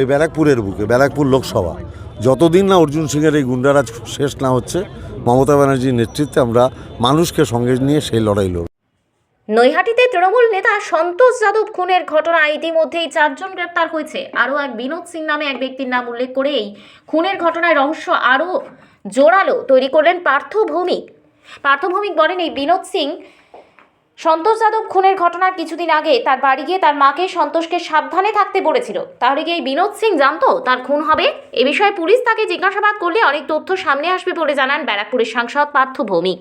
এই ব্যারাকপুরের বুকে, ব্যারাকপুর লোকসভা। যতদিন না অর্জুন সিংয়ের এই গুন্ডারাজ শেষ না হচ্ছে, মমতা ব্যানার্জির নেতৃত্বে আমরা মানুষকে সঙ্গে নিয়ে সেই লড়াই লড়ব। নৈহাটিতে তৃণমূল নেতা সন্তোষ যাদব খুনের ঘটনায় ইতিমধ্যেই চারজন গ্রেপ্তার হয়েছে। আরও এক বিনোদ সিং নামে এক ব্যক্তির নাম উল্লেখ করে এই খুনের ঘটনায় রহস্য আরও জোরালো তৈরি করলেন পার্থ ভৌমিক পার্থ ভৌমিক বলেন, এই বিনোদ সিং সন্তোষ যাদব খুনের ঘটনার কিছুদিন আগে তার বাড়ি গিয়ে তার মাকে সন্তোষকে সাবধানে থাকতে বলেছিল। তাহলে কি এই বিনোদ সিং জানতো তার খুন হবে? এ বিষয়ে পুলিশ তাকে জিজ্ঞাসাবাদ করলে অনেক তথ্য সামনে আসবে বলে জানান ব্যারাকপুরের সাংসদ পার্থ ভৌমিক।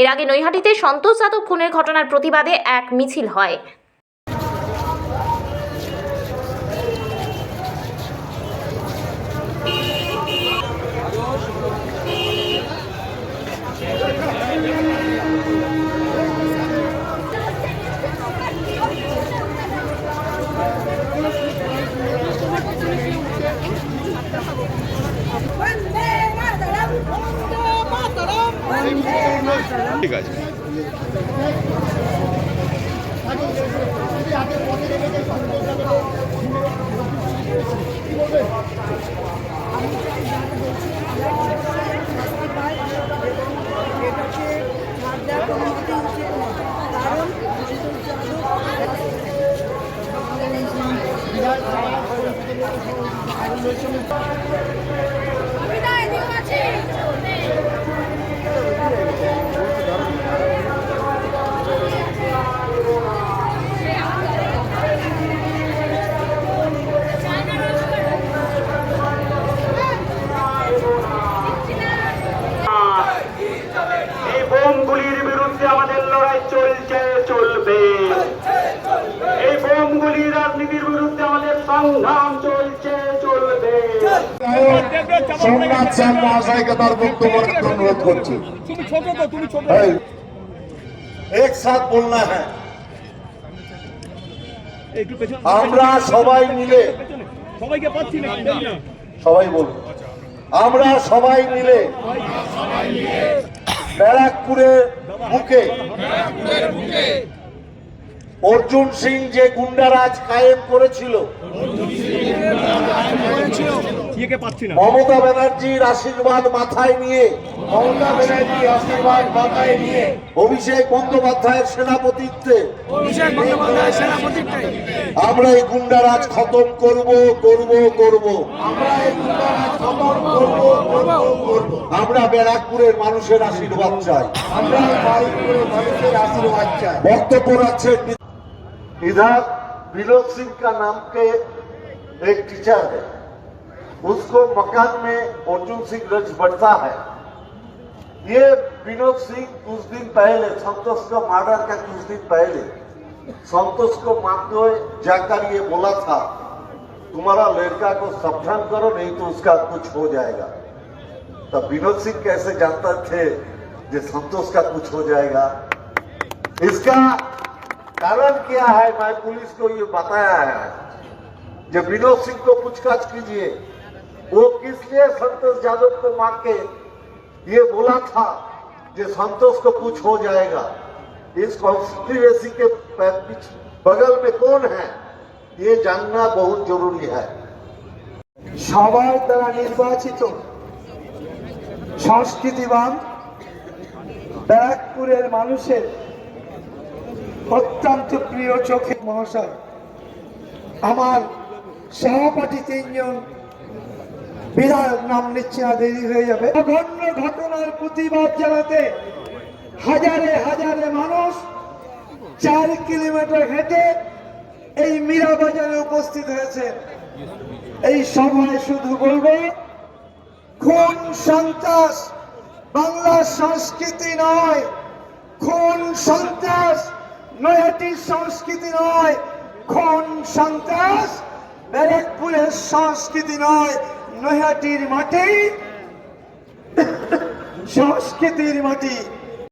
এর আগে নৈহাটিতে সন্তোষ যাদব খুনের ঘটনার প্রতিবাদে এক মিছিল হয়। ঠিক আছে। বিদায় দিন আছে এই বোমগুলির বিরুদ্ধে আমাদের লড়াই চলছে চলবে। এই বোমগুলির রাজনীতির বিরুদ্ধে আমাদের সংগ্রাম চলছে চলবে। সোমনাথ স্যার মহাশয়কে তার বক্তব্য রাখতে অনুরোধ করছি। এক সাথ বলনা হ্যাঁ। আমরা সবাই মিলে সবাইকে পাচ্ছি না। সবাই বলব আমরা সবাই মিলে ব্যারাকপুরের বুকে। অর্জুন সিং যে গুন্ডারাজ কায়েম করেছিল মমতা ব্যানার্জির আশীর্বাদ মাথায় নিয়ে মমতা ব্যানার্জির আশীর্বাদ মাথায় নিয়ে অভিষেক বন্দ্যোপাধ্যায়ের সেনাপতিত্বে। আমরা এই গুন্ডারাজ খতম করব করব করব। আমরা এই গুন্ডারাজ খতম করব করব করব। আমরা ব্যারাকপুরের মানুষের আশীর্বাদ চাই। আমরা ব্যারাকপুরের মানুষের আশীর্বাদ চাই। বক্তব্য রাখছেন इधर विनोद सिंह का नाम के एक टीचर है। उसको मकान में अर्जुन सिंह रज बढ़ता है। ये विनोद सिंह कुछ दिन पहले, संतोष का मर्डर का कुछ दिन पहले। संतोष को मानते हुए जाकर ये बोला था, तुम्हारा लड़का को सावधान करो, नहीं तो उसका कुछ हो जाएगा। तब विनोद सिंह कैसे जानते थे कि संतोष का कुछ हो जाएगा? इसका कारण क्या है मैं पुलिस को ये बताया है जब विनोद सिंह को पूछताछ कीजिए वो किस लिए संतोष यादव को मार के ये बोला था कि संतोष को कुछ हो जाएगा इस कॉन्स्टिट्यूएसी के प- पीछ- बगल में कौन है ये जानना बहुत जरूरी है সবার দ্বারা নির্বাচিত সংস্কৃতিবান ব্যারাকপুরের মানুষের অত্যন্ত প্রিয় চোখে মহাশয়, আমার সহপাঠী তিনজন বিধায়ক নাম নিচ্ছে না, দেরি হয়ে যাবে। অঘন্য ঘটনার প্রতিবাদ জানাতে হাজারে হাজারে মানুষ চার কিলোমিটার হেঁটে এই মীরা বাজারে উপস্থিত হয়েছে। এই সভায় শুধু বলব, খুন সন্ত্রাস বাংলার সংস্কৃতি নয়, খুন সন্ত্রাস নয়াটির সংস্কৃতি নয় খুন সন্ত্রাস ব্যারেকপুরের সংস্কৃতি নয় নৈহাটির মাটি সংস্কৃতির মাটি।